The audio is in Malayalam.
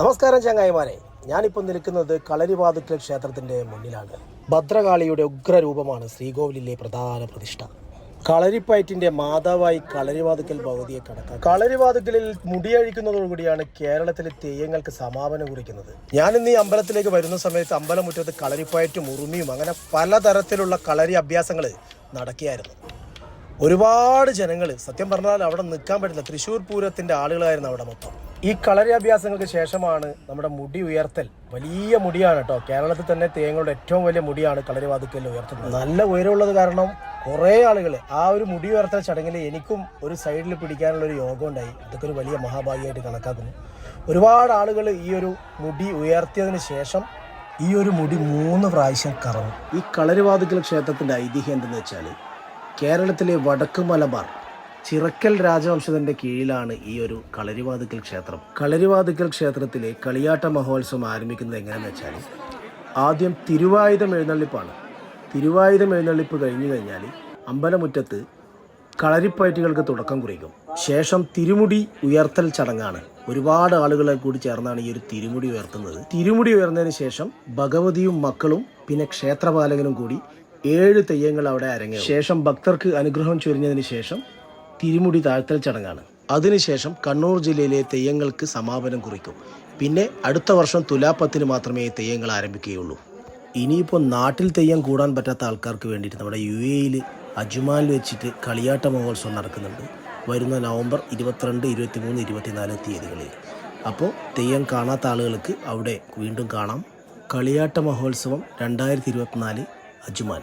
നമസ്കാരം ചങ്ങായിമാരെ. ഞാനിപ്പോൾ നിൽക്കുന്നത് കളരിവാതുക്കൽ ക്ഷേത്രത്തിന്റെ മുന്നിലാണ്. ഭദ്രകാളിയുടെ ഉഗ്രരൂപമാണ് ശ്രീകോവിലിലെ പ്രധാന പ്രതിഷ്ഠ. കളരിപ്പയറ്റിന്റെ മാതാവായി കളരിവാതുക്കൽ ഭഗവതിയെ കണക്കാക്കാം കളരിവാതുക്കലിൽ മുടിയഴിക്കുന്നതോടുകൂടിയാണ് കേരളത്തിലെ തെയ്യങ്ങൾക്ക് സമാപനം കുറിക്കുന്നത്. ഞാൻ ഇന്ന് ഈ അമ്പലത്തിലേക്ക് വരുന്ന സമയത്ത് അമ്പലമുറ്റത്ത് കളരിപ്പയറ്റും ഉറുമിയും അങ്ങനെ പലതരത്തിലുള്ള കളരി അഭ്യാസങ്ങൾ നടക്കുകയായിരുന്നു. ഒരുപാട് ജനങ്ങൾ സത്യം പറഞ്ഞാൽ അവിടെ നിൽക്കാൻ പറ്റില്ല. തൃശ്ശൂർ പൂരത്തിന്റെ ആളുകളായിരുന്നു അവിടെ മൊത്തം. ഈ കളരി അഭ്യാസങ്ങൾക്ക് ശേഷമാണ് നമ്മുടെ മുടി ഉയർത്തൽ. വലിയ മുടിയാണ് കേട്ടോ കേരളത്തിൽ തന്നെ തേങ്ങയുടെ ഏറ്റവും വലിയ മുടിയാണ് കളരിവാതുക്കലിൽ ഉയർത്തുന്നത്. നല്ല ഉയരമുള്ളത് കാരണം കുറേ ആളുകൾ ആ ഒരു മുടി ഉയർത്തൽ ചടങ്ങിൽ എനിക്കും ഒരു സൈഡിൽ പിടിക്കാനുള്ള ഒരു യോഗം ഉണ്ടായി. അതൊക്കെ ഒരു വലിയ മഹാഭാഗ്യമായിട്ട് കണക്കാക്കുന്നു. ഒരുപാട് ആളുകൾ ഈ ഒരു മുടി ഉയർത്തിയതിന് ശേഷം ഈ ഒരു മുടി മൂന്ന് പ്രാവശ്യം കറങ്ങും. ഈ കളരിവാതുക്കൽ ക്ഷേത്രത്തിന്റെ ഐതിഹ്യം എന്തെന്ന് വെച്ചാൽ കേരളത്തിലെ വടക്ക് മലബാർ ചിറക്കൽ രാജവംശത്തിന്റെ കീഴിലാണ് ഈ ഒരു കളരിവാതുക്കൽ ക്ഷേത്രം. കളരിവാതുക്കൽ ക്ഷേത്രത്തിലെ കളിയാട്ട മഹോത്സവം ആരംഭിക്കുന്നത് എങ്ങനെയെന്ന് വെച്ചാൽ ആദ്യം തിരുവായുധം എഴുന്നള്ളിപ്പാണ്. തിരുവായുധം എഴുന്നള്ളിപ്പ് കഴിഞ്ഞു കഴിഞ്ഞാൽ അമ്പലമുറ്റത്ത് കളരിപ്പയറ്റുകൾക്ക് തുടക്കം കുറിക്കും. ശേഷം തിരുമുടി ഉയർത്തൽ ചടങ്ങാണ്. ഒരുപാട് ആളുകളെ കൂടി ചേർന്നാണ് ഈ ഒരു തിരുമുടി ഉയർത്തുന്നത്. തിരുമുടി ഉയർന്നതിന് ശേഷം ഭഗവതിയും മക്കളും പിന്നെ ക്ഷേത്രപാലകനും കൂടി ഏഴ് തെയ്യങ്ങൾ അവിടെ അരങ്ങേറും. ശേഷം ഭക്തർക്ക് അനുഗ്രഹം ചൊരിഞ്ഞതിന് ശേഷം തിരുമുടി താഴ്ത്തൽ ചടങ്ങാണ്. അതിനുശേഷം കണ്ണൂർ ജില്ലയിലെ തെയ്യങ്ങൾക്ക് സമാപനം കുറിക്കും. പിന്നെ അടുത്ത വർഷം തുലാപ്പത്തിന് മാത്രമേ തെയ്യങ്ങൾ ആരംഭിക്കുകയുള്ളൂ. ഇനിയിപ്പോൾ നാട്ടിൽ തെയ്യം കൂടാൻ പറ്റാത്ത ആൾക്കാർക്ക് വേണ്ടിയിട്ട് നമ്മുടെ യു എയിൽ അജുമാനിൽ വെച്ചിട്ട് കളിയാട്ട മഹോത്സവം നടക്കുന്നുണ്ട്. വരുന്ന നവംബർ ഇരുപത്തിരണ്ട് ഇരുപത്തിമൂന്ന് ഇരുപത്തിനാല് തീയതികളിൽ. അപ്പോൾ തെയ്യം കാണാത്ത ആളുകൾക്ക് അവിടെ വീണ്ടും കാണാം. കളിയാട്ട മഹോത്സവം രണ്ടായിരത്തി ഇരുപത്തിനാല് അജുമാൻ